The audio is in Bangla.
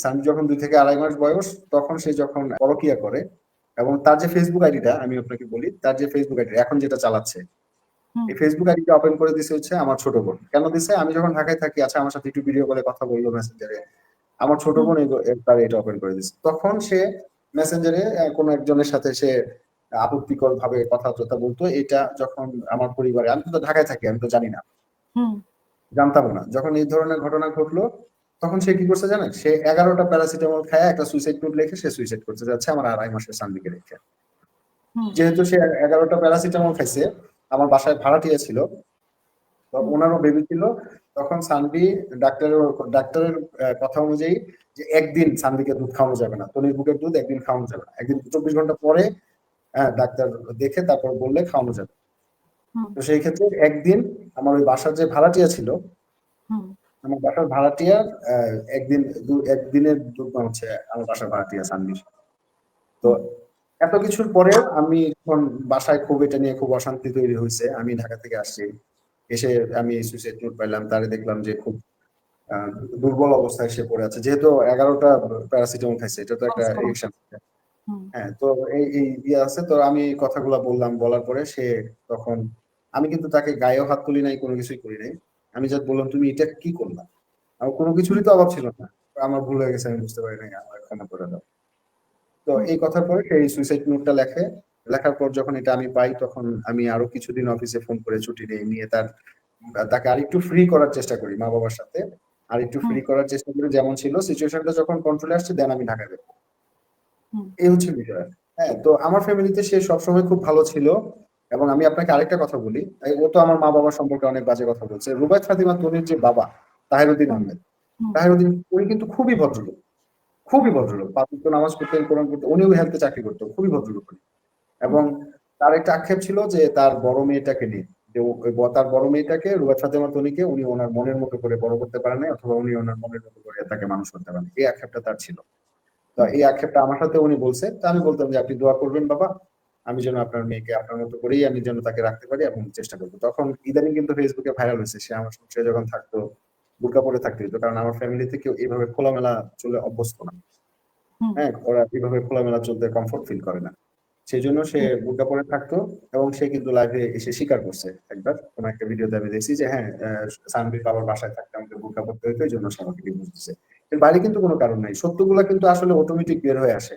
সানভি যখন দুই থেকে আড়াই মাস বয়স তখন সে যখন পরকিয়া করে এবং তার যে ফেসবুক আইডিটা আমি আপনাকে বলি তার যে ফেসবুক আইডি এখন যেটা চালাচ্ছে এই ফেসবুক আইডিটা ওপেন করে দিছে হচ্ছে আমার ছোট বোন। কেন দিছে? আমি যখন ঢাকায় থাকি আচ্ছা আমার সাথে একটু ভিডিও কলে কথা বলল মেসেঞ্জারে আমার ছোট বোন তার এটা ওপেন করে দিছে। তখন সে মেসেঞ্জারে কোনো একজনের সাথে সে আপত্তিকর ভাবে কথাবার্তা বলতো। এটা যখন আমার পরিবারে আমি তো ঢাকায় থাকি আমি তো জানি না। জানতাম না। যখন এই ধরনের ঘটনা ঘটলো তখন সে কি করছে জানেন? সে এগারোটা প্যারাসিটামল খায় একটা সুইসাইড নোট লিখে সে সুইসাইড করতে যাচ্ছে আমার আড়াই মাসের সান্দিকে রেখে। যেহেতু সে এগারোটা প্যারাসিটামল খাইছে আমার বাসায় ভাড়াটিয়া ছিল ওনারও বেবি ছিল তখন সানবি ডাক্তারের ডাক্তারের কথা অনুযায়ী যে একদিন সানভিকে দুধ খাওয়ানো যাবে না তনির বুকের দুধ একদিন খাওয়ানো যাবে না। একদিন চব্বিশ ঘণ্টা পরে আহ, ডাক্তার দেখে তারপর বললে খাওয়ানো যাবে। তো সেই ক্ষেত্রে একদিন আমার ওই বাসার যে ভাড়াটিয়া ছিল আমার বাসার ভাড়াটিয়া একদিন একদিনের হচ্ছে আমার বাসার ভাড়াটিয়া সানভির তো এত কিছুর পরে আমি এখন বাসায় খুব এটা নিয়ে খুব অশান্তি তৈরি হয়েছে। আমি ঢাকা থেকে আসছি। এসে আমি সুইসাইড নোট পাইলাম। তারে দেখলাম যে খুব আহ, দুর্বল অবস্থায় সে পড়ে আছে। যেহেতু এগারোটা প্যারাসিটামল খাইছে এটা তো একটা রিয়েকশন হ্যাঁ তো এই এই ইয়ে আছে। তো আমি কথাগুলো বললাম বলার পরে সে তখন আমি কিন্তু তাকে গায়েও হাত তুলি নাই কোনো কিছুই করি নাই। আমি যা বললাম তুমি এটা কি করলা? আমার কোনো কিছুরই তো অভাব ছিল না। আমার ভুল হয়ে গেছে আমি বুঝতে পারি নাই আমার ক্ষমা করে দাও। তো এই কথার পরে সেই সুইসাইড নোটটা লেখে। লেখার পর যখন এটা আমি পাই তখন আমি আরও কিছুদিন অফিসে ফোন করে ছুটি নিয়ে নিয়ে তার তাকে আরেকটু ফ্রি করার চেষ্টা করি মা বাবার সাথে। আর একটু ফ্রি করার চেষ্টা করি যেমন ছিল। সিচুয়েশনটা যখন কন্ট্রোলে আসছে দেন আমি ঢাকা বের এই হচ্ছে বিষয়। হ্যাঁ তো আমার ফ্যামিলিতে সে সবসময় খুব ভালো ছিল। এবং আমি আপনাকে আরেকটা কথা বলি ও তো আমার মা বাবা সম্পর্কে অনেক বাজে কথা বলছে। রুবায়ত ফাতিমা তনির যে বাবা তাহিরুদ্দিন আহমেদ হুম। তাহিরুদ্দিন উনি কিন্তু খুবই ভদ্রলোক খুবই ভদ্রলোক। পাঁচ নামাজ পড়তেন কোরআন করতেন উনিও হেলথে চাকরি করতেন খুবই ভদ্রলোক উনি। এবং তার একটা আক্ষেপ ছিল যে তার বড় মেয়েটাকে নিয়ে যে তার বড় মেয়েটাকে রুবাত ফাতেমা তনিকে উনি ওনার মনের মতো করে বড় করতে পারেন নাই অথবা উনি ওনার মনের মতো করে তাকে মানুষ করতে পারেন এই আক্ষেপটা তার ছিল। তো এই আক্ষেপটা আমার সাথে উনি বলছে। তো আমি বলতাম যে আপনি দোয়া করবেন বাবা আমি যেন আপনার মেয়েকে আপনার মতো করেই আমি যেন তাকে রাখতে পারি এবং চেষ্টা করব। তখন ইদানিং কিন্তু ফেসবুকে ভাইরাল হয়েছে সে আমার সংসারে যখন থাকতো বুরকা পরে থাকতে হতো কারণ আমার ফ্যামিলিতে কেউ এইভাবে খোলামেলা চলে অভ্যস্ত না। হ্যাঁ ওরা এইভাবে খোলামেলা চলতে কমফোর্ট ফিল করে না। সেই জন্য সে বুরকা পরে থাকতো এবং সে কিন্তু লাইভে এসে স্বীকার করছে একবার। কোন একটা ভিডিওতে আমি দেখছি যে হ্যাঁ আহ, সানভীর বাবার বাসায় থাকতে আমাকে বুরকা পড়তে হতো এই জন্য সে আমাকে ডিভোর্স দিচ্ছে এর বাইরে কিন্তু কোনো কারণ নাই। সত্যগুলা কিন্তু আসলে অটোমেটিক বের হয়ে আসে।